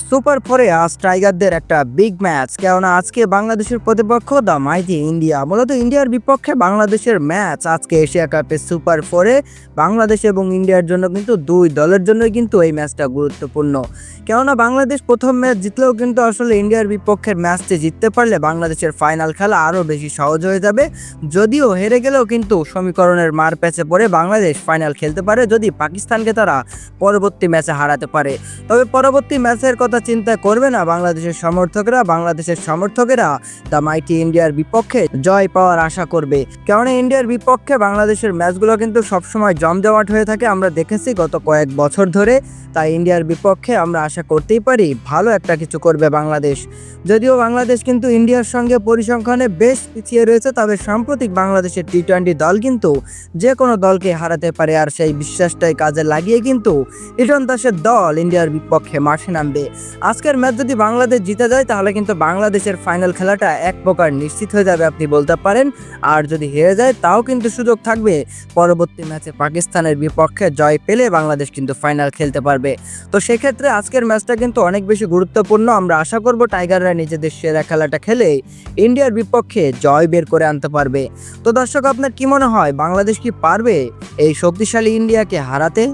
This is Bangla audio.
সুপার ফোরে আজ টাইগারদের একটা বিগ ম্যাচ। কেননা আজকে বাংলাদেশের প্রতিপক্ষ দ্য মাইটি ইন্ডিয়া। মূলত ইন্ডিয়ার বিপক্ষে বাংলাদেশের ম্যাচ আজকে এশিয়া কাপের সুপার ফোরে বাংলাদেশ এবং ইন্ডিয়ার জন্য কিন্তু দুই দলের জন্যই কিন্তু এই ম্যাচটা গুরুত্বপূর্ণ। কেননা বাংলাদেশ প্রথম ম্যাচ জিতলেও কিন্তু আসলে ইন্ডিয়ার বিপক্ষের ম্যাচটি জিততে পারলে বাংলাদেশের ফাইনাল খেলা আরও বেশি সহজ হয়ে যাবে। যদিও হেরে গেলেও কিন্তু সমীকরণের মার প্যাচে পড়ে বাংলাদেশ ফাইনাল খেলতে পারে যদি পাকিস্তানকে তারা পরবর্তী ম্যাচে হারাতে পারে। তবে পরবর্তী ম্যাচের কথা চিন্তা করবে না বাংলাদেশের সমর্থকরা, বাংলাদেশের সমর্থকেরা দ্য মাইটি ইন্ডিয়ার বিপক্ষে জয় পাওয়ার আশা করবে। কেননা ইন্ডিয়ার বিপক্ষে বাংলাদেশের ম্যাচগুলো কিন্তু সবসময় জমজমাট হয়ে থাকে, আমরা দেখেছি গত কয়েক বছর ধরে। তাই ইন্ডিয়ার বিপক্ষে আমরা আশা করতেই পারি ভালো একটা কিছু করবে বাংলাদেশ। যদিও বাংলাদেশ কিন্তু ইন্ডিয়ার সঙ্গে পরিসংখ্যানে বেশ পিছিয়ে রয়েছে, তবে সাম্প্রতিক বাংলাদেশের টি টোয়েন্টি দল কিন্তু যে কোনো দলকে হারাতে পারে, আর সেই বিশ্বাসটাই কাজে লাগিয়ে কিন্তু ইটন দাসের দল ইন্ডিয়ার বিপক্ষে মাঠে নামবে। আজকের ম্যাচ যদি বাংলাদেশ জিতে যায়, তাহলে কিন্তু বাংলাদেশের ফাইনাল খেলাটা এক প্রকার নিশ্চিত হয়ে যাবে আপনি বলতে পারেন। আর যদি হেরে যায়, তাও কিন্তু সুযোগ থাকবে। পরবর্তী ম্যাচে পাকিস্তানের বিপক্ষে জয় পেলে বাংলাদেশ কিন্তু ফাইনাল খেলতে পারবে। তো সেক্ষেত্রে আজকের ম্যাচটা কিন্তু অনেক বেশি গুরুত্বপূর্ণ। আমরা আশা করব টাইগাররা নিজেদের সেরা খেলাটা খেলে ইন্ডিয়ার বিপক্ষে জয় বের করে আনতে পারবে। তো দর্শক, আপনার কি মনে হয়, বাংলাদেশ কি পারবে এই শক্তিশালী ইন্ডিয়াকে হারাতে?